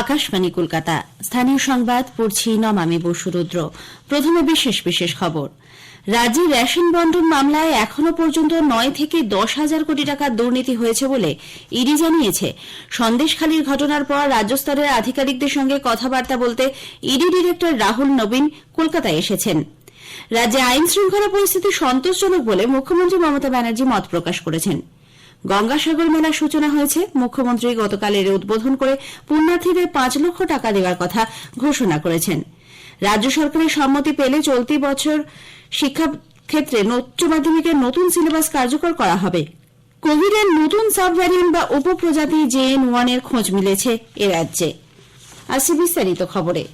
আকাশবাণী কলকাতা। স্থানীয় সংবাদ, পড়ছি নমামি বসুরুদ্র প্রথমে বিশেষ বিশেষ খবর। রাজ্যে রেশন বন্টন মামলায় এখনও পর্যন্ত নয় থেকে দশ হাজার কোটি টাকার দুর্নীতি হয়েছে বলে ইডি জানিয়েছে। সন্দেশখালীর ঘটনার পর রাজ্য স্তরের আধিকারিকদের সঙ্গে কথাবার্তা বলতে ইডি ডিরেক্টর রাহুল নবীন কলকাতায় এসেছেন। রাজ্যে আইন শৃঙ্খলা পরিস্থিতি সন্তোষজনক বলে মুখ্যমন্ত্রী মমতা ব্যানার্জি মত প্রকাশ করেছেন। গঙ্গাসাগর মেলার সূচনা হয়েছে। মুখ্যমন্ত্রী গতকাল এর উদ্বোধন করে পুণ্যার্থীদের পাঁচ লক্ষ টাকা দেওয়ার কথা ঘোষণা করেছেন। রাজ্য সরকারের সম্মতি পেলে চলতি বছর শিক্ষা ক্ষেত্রে উচ্চ মাধ্যমিকের নতুন সিলেবাস কার্যকর করা হবে। কোভিডের নতুন সাব ভ্যারিয়েন্ট বা উপপ্রজাতি জেএন ওয়ানের খোঁজ মিলেছে এ রাজ্যে। আসছে বিস্তারিত খবরে।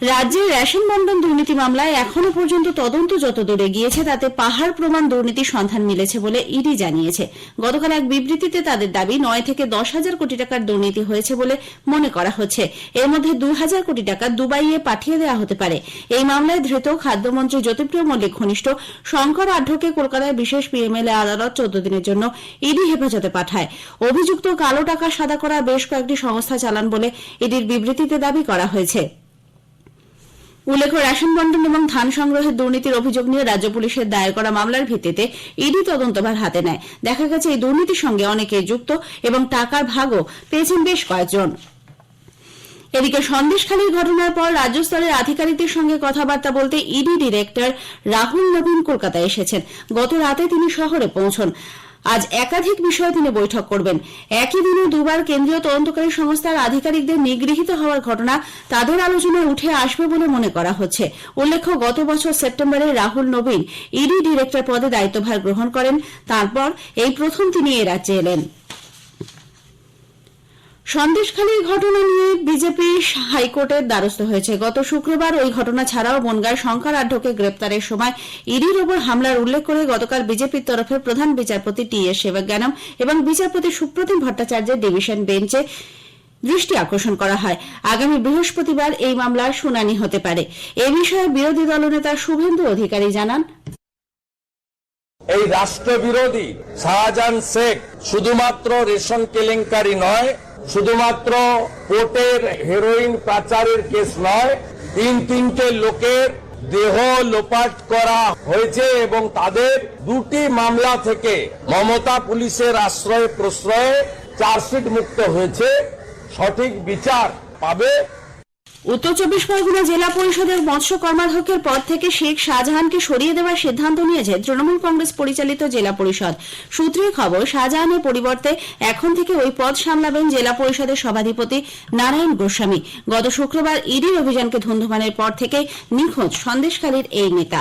রাজ্যে রেশন বন্টন দুর্নীতি মামলায় এখনও পর্যন্ত তদন্ত যত দূরে গিয়েছে তাতে পাহাড় প্রমাণ দুর্নীতির সন্ধান মিলেছে বলে ইডি জানিয়েছে। গতকাল এক বিবৃতিতে তাদের দাবি, নয় থেকে দশ হাজার কোটি টাকার দুর্নীতি হয়েছে বলে মনে করা হচ্ছে। এর মধ্যে দু হাজার কোটি টাকা দুবাইয়ে পাঠিয়ে দেওয়া হতে পারে। এই মামলায় ধৃত খাদ্যমন্ত্রী জ্যোতিপ্রিয় মল্লিক ঘনিষ্ঠ শঙ্কর আঢ্যকে কলকাতায় বিশেষ পিএমএলএ আদালত চোদ্দ দিনের জন্য ইডি হেফাজতে পাঠায়। অভিযুক্ত কালো টাকা সাদা করা বেশ কয়েকটি সংস্থা চালান বলে ইডির বিবৃতিতে দাবি করা হয়েছে। উল্লেখ্য, রেশন বন্টন এবং ধান সংগ্রহের দুর্নীতির অভিযোগ নিয়ে রাজ্য পুলিশের দায়ের করা মামলার ভিত্তিতে ইডি তদন্তভার হাতে নেয়। দেখা গেছে, এই দুর্নীতির সঙ্গে অনেকে যুক্ত এবং টাকার ভাগও পেয়েছেন বেশ কয়েকজন। এদিকে সন্দেশখালীর ঘটনার পর রাজ্য স্তরের আধিকারিকদের সঙ্গে কথাবার্তা বলতে ইডি ডিরেক্টর রাহুল নবীন কলকাতায় এসেছেন। গত রাতে তিনি শহরে পৌঁছন। আজ একাধিক বিষয়ে তিনি বৈঠক করবেন। একই দিনে দুবার কেন্দ্রীয় তদন্তকারী সংস্থার আধিকারিকদের নিগৃহীত হওয়ার ঘটনা তাদের আলোচনায় উঠে আসবে বলে মনে করা হচ্ছে। উল্লেখ্য, গত বছর সেপ্টেম্বরে রাহুল নবীন ইডি ডিরেক্টর পদে দায়িত্বভার গ্রহণ করেন। তারপর এই প্রথম তিনি এ রাজ্যে এলেন। সন্দেশখালীর ঘটনা নিয়ে বিজেপি হাইকোর্টের দ্বারস্থ হয়েছে। গত শুক্রবার ওই ঘটনা ছাড়াও বনগাঁয় শঙ্কর আঢ্যকে গ্রেপ্তারের সময় ইডির ওপর হামলার উল্লেখ করে গতকাল বিজেপির তরফে প্রধান বিচারপতি টি এস সেবজ্ঞানম এবং বিচারপতি সুপ্রতিম ভট্টাচার্যের ডিভিশন বেঞ্চে দৃষ্টি আকর্ষণ করা হয়। আগামী বৃহস্পতিবার এই মামলার শুনানি হতে পারে। এ বিষয়ে বিরোধী দলনেতা শুভেন্দু অধিকারী জানান। এই রাষ্ট্রবিরোধী শাহজাহান শেখ শুধুমাত্র রেশন কেলেঙ্কারি নয় শুধুমাত্র কোর্টের হেরোইন পাচারের কেস নয়, তিন তিনটে লোকের দেহ লোপাট করা হয়েছে এবং তাদের দুটি মামলা থেকে মমতা পুলিশের আশ্রয় প্রশ্রয়ে চার্জশিট মুক্ত হয়েছে। সঠিক বিচার পাবে উত্তর চব্বিশ পরগনা জেলা পরিষদের মৎস্য কর্মাধ্যক্ষের পদ থেকে শেখ শাহজাহানকে সরিয়ে দেওয়ার সিদ্ধান্ত নিয়েছে তৃণমূল কংগ্রেস পরিচালিত জেলা পরিষদ। সূত্রের খবর, শাহজাহানের পরিবর্তে এখন থেকে ওই পদ সামলাবেন জেলা পরিষদের সভাধিপতি নারায়ণ গোস্বামী। গত শুক্রবার ইডির অভিযানকে ধুন্ধুমানের পর থেকে নিখোঁজ সন্দেশকারীর এই নেতা।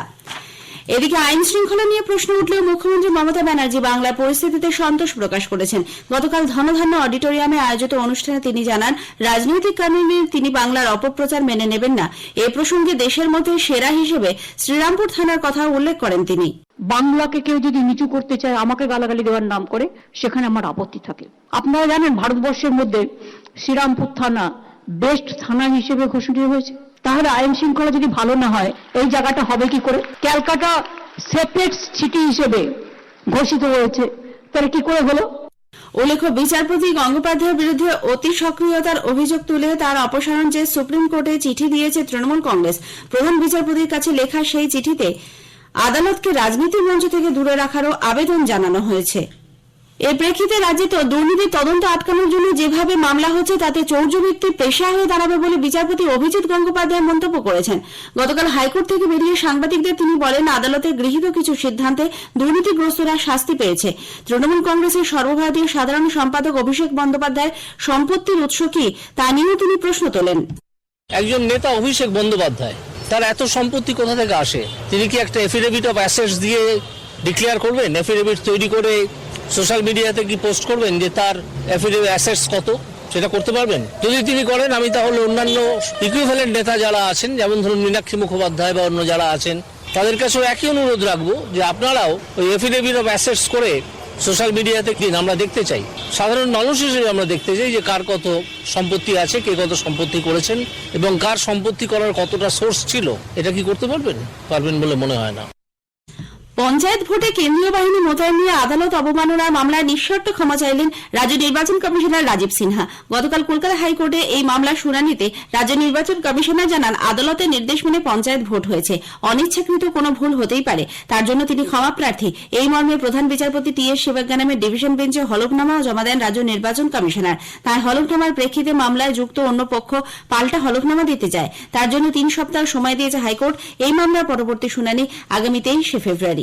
এদিকে আইন শৃঙ্খলা নিয়ে প্রশ্ন উঠলেও মুখ্যমন্ত্রী মমতা ব্যানার্জি বাংলার পরিস্থিতিতে সন্তোষ প্রকাশ করেছেন। গতকাল ধনধান্য অডিটোরিয়ামে আয়োজিত অনুষ্ঠানে তিনি জানান, রাজনৈতিক কারণে তিনি বাংলার অপপ্রচার মেনে নেবেন না। এ প্রসঙ্গে দেশের মধ্যে সেরা হিসেবে শ্রীরামপুর থানার কথা উল্লেখ করেন তিনি। বাংলাকে কেউ যদি নিচু করতে চায়, আমাকে গালাগালি দেওয়ার নাম করে, সেখানে আমার আপত্তি থাকে। আপনারা জানেন, ভারতবর্ষের মধ্যে শ্রীরামপুর থানা বেস্ট থানা হিসেবে ঘোষণা হয়েছে। তাহলে আইন শৃঙ্খলা যদি ভালো না হয়, এই জায়গাটা হবে কি করে? ক্যালকাটা সেপারেট সিটি হিসেবে ঘোষিত হয়েছে। তাহলে কি করে হলো? উল্লেখ্য, বিচারপতি গঙ্গোপাধ্যায়ের বিরুদ্ধে অতি সক্রিয়তার অভিযোগ তুলে তার অপসারণ চেয়ে সুপ্রিম কোর্টে চিঠি দিয়েছে তৃণমূল কংগ্রেস। প্রধান বিচারপতির কাছে লেখা সেই চিঠিতে আদালতকে রাজনীতির মঞ্চ থেকে দূরে রাখারও আবেদন জানানো হয়েছে। এর প্রেক্ষিতে রাজ্যে দুর্নীতি তদন্ত আটকানোর জন্য যেভাবে মামলা হচ্ছে, তাতে চৌর্যবৃত্তি পেশা হয়ে দাঁড়াবে বলে বিচারপতি অভিজিৎ গঙ্গোপাধ্যায় মন্তব্য করেছেন। গতকাল হাইকোর্ট থেকে বেরিয়ে সাংবাদিকদের তিনি বলেন আদালতে গৃহীত কিছু সিদ্ধান্তে দুর্নীতিগ্রস্তরা শাস্তি পেয়েছে। তৃণমূল কংগ্রেসের সর্বভারতীয় সাধারণ সম্পাদক অভিষেক বন্দ্যোপাধ্যায়ের সম্পত্তির উৎস কি, তা নিয়েও তিনি প্রশ্ন তোলেন। একজন নেতা অভিষেক বন্দ্যোপাধ্যায়, তার এত সম্পত্তি কোথা থেকে আসে? তিনি কি একটা এফিডেভিট অফ অ্যাসেটস দিয়ে ডিক্লেয়ার করবেন? এফিডেভিট তৈরি করে সোশ্যাল মিডিয়াতে কি পোস্ট করবেন যে তার এফিডেভিট অ্যাসেটস কত? সেটা করতে পারবেন? যদি তিনি করেন, আমি তাহলে অন্যান্য ইকুইভ্যালেন্ট নেতা যারা আছেন, যেমন ধরুন মীনাক্ষী মুখোপাধ্যায় বা অন্য যারা আছেন, তাদের কাছেও একই অনুরোধ রাখব যে আপনারাও ওই এফিডেভিট অফ অ্যাসেটস করে সোশ্যাল মিডিয়াতে দিন আমরা দেখতে চাই। সাধারণ মানুষ হিসেবে আমরা দেখতে চাই যে কার কত সম্পত্তি আছে, কে কত সম্পত্তি করেছেন এবং কার সম্পত্তি করার কতটা সোর্স ছিল। এটা কি করতে পারবেন? পারবেন বলে মনে হয় না। পঞ্চায়েত ভোটে কেন্দ্রীয় বাহিনী মোতায়েন নিয়ে আদালত অবমাননার মামলায় নিঃশর্ত ক্ষমা চাইলেন রাজ্য নির্বাচন কমিশনার রাজীব সিনহা। গতকাল কলকাতা হাইকোর্টে এই মামলার শুনানিতে রাজ্য নির্বাচন কমিশনার জানান, আদালতের নির্দেশ মেনে পঞ্চায়েত ভোট হয়েছে। অনিচ্ছাকৃত কোনো ভুল হতেই পারে। তার জন্য তিনি ক্ষমা প্রার্থী। এই মর্মে প্রধান বিচারপতি টি এস শিবজ্ঞানামের ডিভিশন বেঞ্চে হলফনামাও জমা দেন রাজ্য নির্বাচন কমিশনার। তার হলফনামার প্রেক্ষিতে মামলায় যুক্ত অন্য পক্ষ পাল্টা হলফনামা দিতে চায়। তার জন্য তিন সপ্তাহ সময় দিয়েছে হাইকোর্ট। এই মামলার পরবর্তী শুনানি আগামী তেইশে ফেব্রুয়ারি।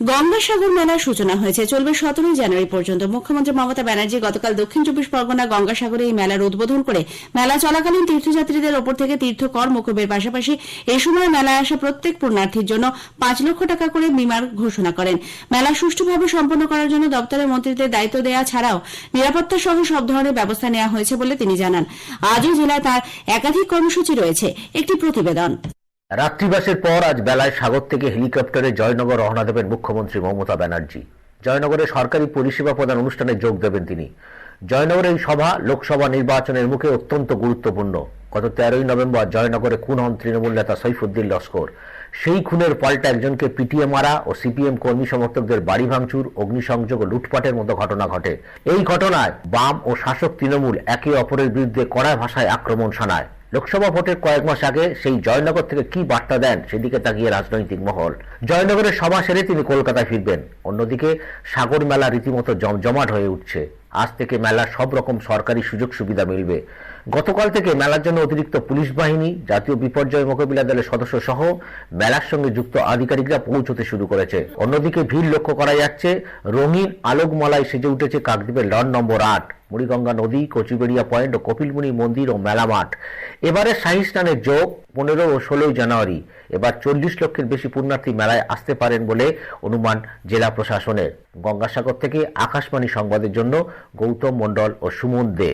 গঙ্গাসাগর মেলার সূচনা হয়েছে। চলবে সতেরোই জানুয়ারি পর্যন্ত। মুখ্যমন্ত্রী মমতা ব্যানার্জি গতকাল দক্ষিণ চব্বিশ পরগনা গঙ্গাসাগরে এই মেলার উদ্বোধন করে মেলা চলাকালীন তীর্থযাত্রীদের ওপর থেকে তীর্থকর মকুবের পাশাপাশি এই সময় মেলায় আসা প্রত্যেক পুণ্যার্থীর জন্য পাঁচ লক্ষ টাকা করে বিমার ঘোষণা করেন। মেলা সুষ্ঠুভাবে সম্পন্ন করার জন্য দপ্তরের মন্ত্রীদের দায়িত্ব দেওয়া ছাড়াও নিরাপত্তা সহ সব ধরনের ব্যবস্থা নেওয়া হয়েছে বলে তিনি জানান। আজও জেলায় তার একাধিক কর্মসূচি রয়েছে। একটি প্রতিবেদন। রাত্রিবাসের পর আজ বেলায় সাগর থেকে হেলিকপ্টারে জয়নগর রওনা দেবেন মুখ্যমন্ত্রী মমতা ব্যানার্জি। জয়নগরে সরকারি পরিষেবা প্রদান অনুষ্ঠানে যোগ দেবেন তিনি। জয়নগরের এই সভা লোকসভা নির্বাচনের মুখে অত্যন্ত গুরুত্বপূর্ণ। গত তেরোই নভেম্বর জয়নগরে খুন হন তৃণমূল নেতা সৈফুদ্দিন লস্কর। সেই খুনের পাল্টা একজনকে পিটিএ মারা ও সিপিএম কর্মী সমর্থকদের বাড়ি ভাঙচুর, অগ্নিসংযোগ ও লুটপাটের মতো ঘটনা ঘটে। এই ঘটনায় বাম ও শাসক তৃণমূল একে অপরের বিরুদ্ধে কড়া ভাষায় আক্রমণ শানায়। লোকসভা ভোটের কয়েক মাস আগে সেই জয়নগর থেকে কি বার্তা দেন সেদিকে তাকিয়ে রাজনৈতিক মহল। জয়নগরের সভা সেরে তিনি কলকাতায় ফিরবেন। অন্যদিকে সাগর মেলা রীতিমতো জমজমাট হয়ে উঠছে। আজ থেকে মেলার সব রকম সরকারি সুযোগ সুবিধা মিলবে। গতকাল থেকে মেলার জন্য অতিরিক্ত পুলিশ বাহিনী, জাতীয় বিপর্যয় মোকাবিলা দলের সদস্য সহ মেলার সঙ্গে যুক্ত আধিকারিকরা পৌঁছতে শুরু করেছে। অন্যদিকে ভিড় লক্ষ্য করা যাচ্ছে। রঙিন আলোকমালায় সেজে উঠেছে কাকদ্বীপের লন নম্বর আট। মুড়িগঙ্গা নদী কচুবেড়িয়া পয়েন্ট ও কপিলমুনি মন্দির ও মেলা মাঠ এবারে শাহী স্নানের যোগ পনেরো ও ষোলোই জানুয়ারি। এবার চল্লিশ লক্ষের বেশি পুণ্যার্থী মেলায় আসতে পারেন বলে অনুমান জেলা প্রশাসনের। গঙ্গাসাগর থেকে আকাশবাণী সংবাদের জন্য গৌতম মণ্ডল ও সুমন দে।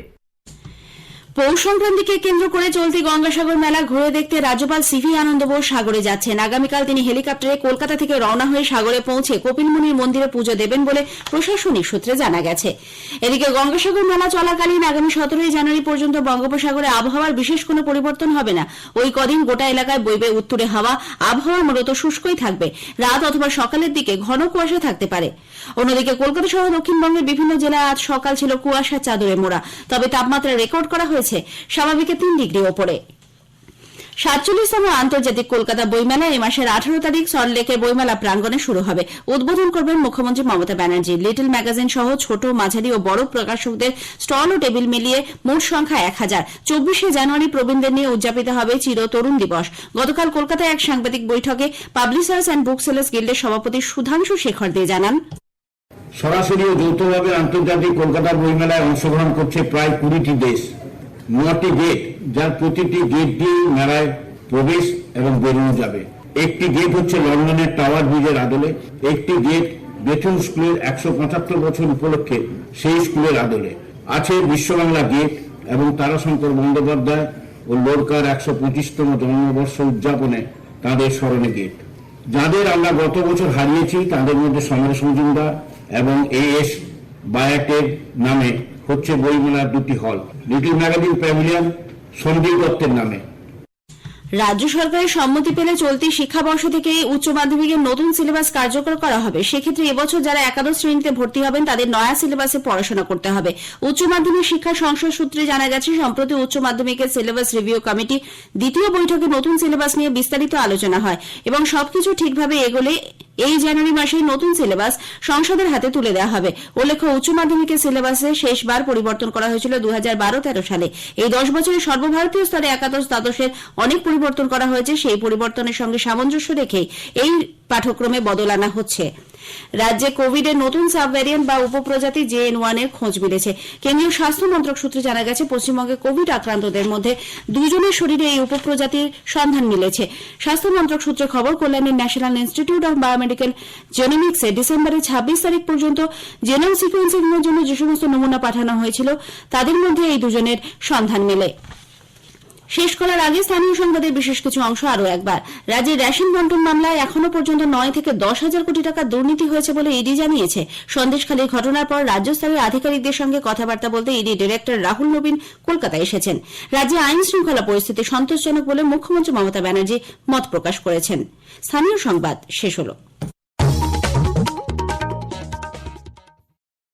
পৌষ সংক্রান্তিকে কেন্দ্র করে চলতি গঙ্গাসাগর মেলা ঘুরে দেখতে রাজ্যপাল সিভি আনন্দ বোস সাগরে যাচ্ছেন। আগামীকাল তিনি হেলিকপ্টারে কলকাতা থেকে রওনা হয়ে সাগরে পৌঁছে কপিলমুনির মন্দিরে পুজো দেবেন বলে প্রশাসনিক সূত্রে জানা গেছে। এদিকে গঙ্গাসাগর মেলা চলাকালীন আগামী সতেরোই জানুয়ারি পর্যন্ত বঙ্গোপসাগরে আবহাওয়ার বিশেষ কোনো পরিবর্তন হবে না। ওই কদিন গোটা এলাকায় বইবে উত্তরে হাওয়া আবহাওয়া মূলত শুষ্কই থাকবে। রাত অথবা সকালের দিকে ঘন কুয়াশা থাকতে পারে। অন্যদিকে কলকাতা সহ দক্ষিণবঙ্গের বিভিন্ন জেলায় আজ সকাল ছিল কুয়াশার চাদরে মোড়া। তবে তাপমাত্রা রেকর্ড করা হয়েছে স্বাভাবিকের তিন ডিগ্রি ওপরে। সাতচল্লিশতম আন্তর্জাতিক কলকাতা বইমেলা এই মাসের আঠারো তারিখ সল্টলেকের বইমেলা প্রাঙ্গণে শুরু হবে। উদ্বোধন করবেন মুখ্যমন্ত্রী মমতা ব্যানার্জি। লিটল ম্যাগাজিন সহ ছোট, মাঝারি ও বড় প্রকাশকদের স্টল ও টেবিল মিলিয়ে মোট সংখ্যা এক হাজার। চব্বিশে জানুয়ারি প্রবীণদের নিয়ে উদযাপিত হবে চির তরুণ দিবস। গতকাল কলকাতায় এক সাংবাদিক বৈঠকে পাবলিশার্স অ্যান্ড বুক সেলার্স গিল্ডের সভাপতি সুধাংশু শেখর দে জানান, সরাসরি ও যৌথভাবে আন্তর্জাতিক কলকাতা বইমেলায় অংশগ্রহণ করছে প্রায় কুড়িটি দেশ। নটি গেট, যার প্রতিটি গেট দিয়ে মেলায় প্রবেশ এবং বেরোনো যাবে। একটি গেট হচ্ছে লন্ডনের টাওয়ার ব্রিজের আদলে, একটি গেট বেথুন স্কুলের একশো পঁচাত্তর বছর উপলক্ষে সেই স্কুলের আদলে। আছে বিশ্ববাংলা গেট এবং তারাশঙ্কর বন্দ্যোপাধ্যায় ও লোরকার একশো পঁচিশতম জন্মবর্ষ উদযাপনে তাদের স্মরণে গেট। যাদের আমরা গত বছর হারিয়েছি, তাদের মধ্যে সমরেশ মজুমদার এবং এ এস বায়াটের নামে হচ্ছে বইমেলার দুটি হল লিটল ম্যাগাজিন প্যাভিলিয়ন সন্দীপ দত্তের নামে। রাজ্য সরকারের সম্মতি পেলে চলতি শিক্ষাবর্ষ থেকে উচ্চ মাধ্যমিকের নতুন সিলেবাস কার্যকর করা হবে। সেক্ষেত্রে এবছর যারা একাদশ শ্রেণীতে ভর্তি হবেন, তাদের নয়া সিলেবাসে পড়াশোনা করতে হবে। উচ্চ মাধ্যমিক শিক্ষা সংসদ সূত্রে জানা গেছে, সম্প্রতি উচ্চ মাধ্যমিকের সিলেবাস রিভিউ কমিটি দ্বিতীয় বৈঠকে নতুন সিলেবাস নিয়ে বিস্তারিত আলোচনা হয় এবং সবকিছু ঠিকভাবে এগোলে এই জানুয়ারি মাসে নতুন সিলেবাস সংসদের হাতে তুলে দেওয়া হবে। উল্লেখ্য, উচ্চ মাধ্যমিকের সিলেবাসে শেষবার পরিবর্তন করা হয়েছিল দু হাজার সালে। এই দশ বছরে সর্বভারতীয় স্তরে একাদশ দ্বাদশের অনেক পরিবর্তন করা হয়েছে, সেই পরিবর্তনের সঙ্গে সামঞ্জস্য রেখেই এই পাঠ্যক্রমে বদল আনা হচ্ছে। রাজ্যে কোভিডের নতুন সাব ভ্যারিয়েন্ট বা উপপ্রজাতি জে এন ওয়ানের খোঁজ মিলেছে। কেন্দ্রীয় স্বাস্থ্য মন্ত্রক সূত্রে জানা গেছে, পশ্চিমবঙ্গে কোভিড আক্রান্তদের মধ্যে দুজনের শরীরে এই উপপ্রজাতির সন্ধান মিলেছে। স্বাস্থ্য মন্ত্রক সূত্রে খবর, কল্যাণের ন্যাশনাল ইনস্টিটিউট অব বায়োমেডিক্যাল জেনোমিক্সে ডিসেম্বরের ছাব্বিশ তারিখ পর্যন্ত জেনোম সিকোয়েন্সিং এর জন্য যে সমস্ত নমুনা পাঠানো হয়েছিল, তাদের মধ্যে এই দুজনের সন্ধান মেলে। শেষ করার আগে স্থানীয় সংবাদের বিশেষ কিছু অংশ আরও একবার। রাজ্যের রেশন বন্টন মামলায় এখনও পর্যন্ত নয় থেকে দশ হাজার কোটি টাকা দুর্নীতি হয়েছে বলে ইডি জানিয়েছে। সন্দেশখালীর ঘটনার পর রাজ্যস্তরের আধিকারিকদের সঙ্গে কথাবার্তা বলতে ইডি ডিরেক্টর রাহুল নবীন কলকাতায় এসেছেন। রাজ্যে আইন শৃঙ্খলা পরিস্থিতি সন্তোষজনক বলে মুখ্যমন্ত্রী মমতা ব্যানার্জি মত প্রকাশ করেছেন। স্থানীয় সংবাদ শেষ হলো।